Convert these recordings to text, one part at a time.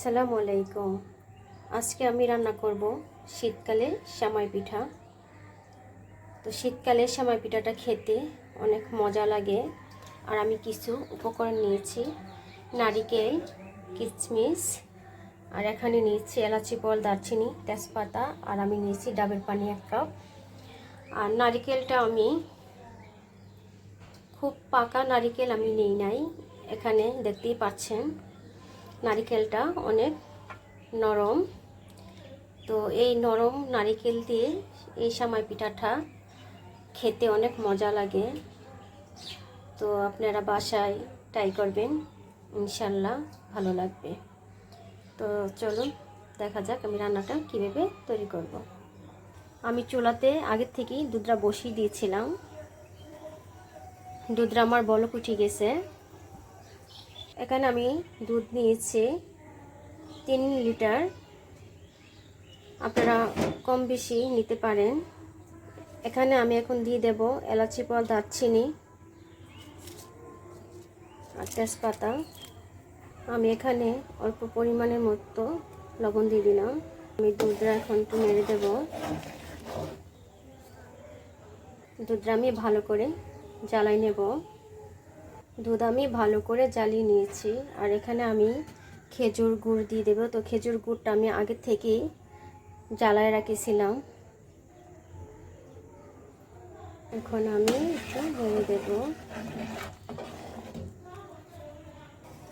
আসসালামু আলাইকুম। আজকে আমি রান্না করব শীতকালে শ্যামাই পিঠা। তো শীতকালে শ্যামাই পিঠাটা খেতে অনেক মজা লাগে। আর আমি কিছু উপকরণ নিয়েছি, নারিকেল কিচমিচ আর এখানে নিয়েছি এলাচি ফল দারচিনি, তেজপাতা, আর আমি নিয়েছি ডাবের পানি এক কাপ। আর নারিকেলটা আমি, খুব পাকা নারিকেল আমি নেই নাই, এখানে দেখতেই পাচ্ছেন। নারিকেলটা অনেক নরম। তো এই নরম নারিকেল দিয়ে এই সামাই পিঠাটা খেতে অনেক মজা লাগে। তো আপনারা বাসায় ট্রাই করবেন, ইনশাল্লাহ ভালো লাগবে। তো চলুন, দেখা যাক আমি রান্নাটা কীভাবে তৈরি করব। আমি চুলাতে আগের থেকেই দুধটা বসিয়ে দিয়েছিলাম। দুধটা আমার বলক উঠে গেছে। এখানে আমি দুধ নিয়েছি তিন লিটার। আপনারা কম বেশি নিতে পারেন। এখানে আমি এখন দিয়ে দেব এলাচি ফল দারচিনি আর তেজপাতা। আমি এখানে অল্প পরিমাণের মতো লবণ দিয়ে দিলাম। আমি দুধটা এখন একটু নেড়ে দেব। দুধটা আমি ভালো করে জ্বালাই নেব। দুধ আমি ভালো করে জ্বালিয়ে নিয়েছি। আর এখানে আমি খেজুর গুড় দিয়ে দেবো। তো খেজুর গুড়টা আমি আগে থেকেই জ্বালায় রাখেছিলাম। এখন আমি একটু ভেঙে দেব।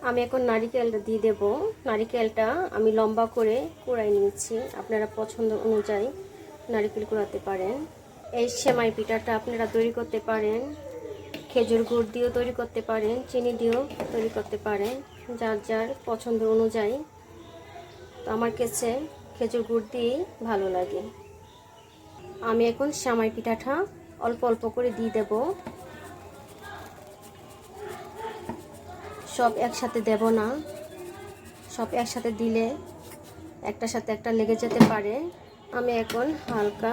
আমি এখন নারিকেলটা দিয়ে দেব। নারিকেলটা আমি লম্বা করে কুড়াই নিয়েছি। আপনারা পছন্দ অনুযায়ী নারিকেল কুড়াতে পারেন। এই সেমাই পিঠাটা আপনারা তৈরি করতে পারেন। খেজুর গুড় দিয়েও তৈরি করতে পারেন, চিনি দিয়েও তৈরি করতে পারেন, যার যার পছন্দ অনুযায়ী। তো আমার কাছে খেজুর গুড় দিয়েই ভালো লাগে। আমি এখন সামাই পিঠাটা অল্প অল্প করে দিয়ে দেব। সব একসাথে দেব না। সব একসাথে দিলে একটার সাথে একটা লেগে যেতে পারে। আমি এখন হালকা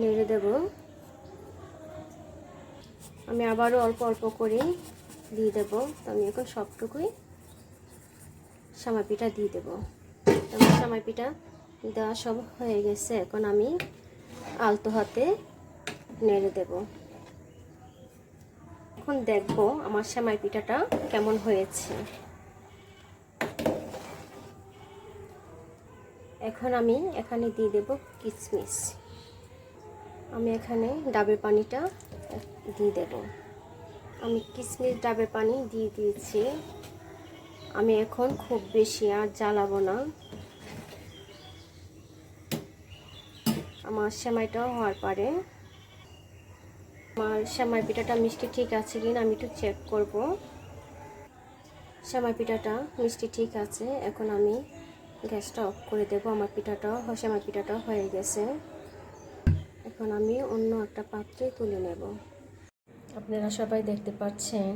নেড়ে দেবো। আমি আবারও অল্প অল্প করে দিয়ে দেবো। তো আমি এখন সবটুকুই সামাই পিঠা দিয়ে দেবো। সামাই পিঠা দেওয়া সব হয়ে গেছে। এখন আমি আলতো হাতে নেড়ে দেব। এখন দেখব আমার সামাই পিঠাটা কেমন হয়েছে। এখন আমি এখানে দিয়ে দেব কিচমিচ আমি এখানে ডাবের পানিটা দিয়ে দেব। আমি কিশমিশ ডাবের পানি দিয়ে দিয়েছি। আমি এখন খুব বেশি আর জ্বালাবো না। আমার সেমাইটাও হওয়ার পারে। আমার সেমাই পিঠাটা মিষ্টি ঠিক আছে কিনা আমি একটু চেক করব। সেমাই পিঠাটা মিষ্টি ঠিক আছে, এখন আমি গ্যাসটা অফ করে দেবো। আমার পিঠাটাও, সেমাই পিঠাটাও হয়ে গেছে। এখন আমি অন্য একটা পাত্রে তুলে নেব। আপনারা সবাই দেখতে পাচ্ছেন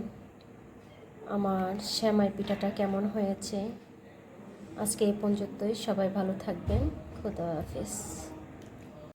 আমার শ্যামাই পিঠাটা কেমন হয়েছে। আজকে এই পর্যন্তই। সবাই ভালো থাকবেন। খুদা হাফেজ।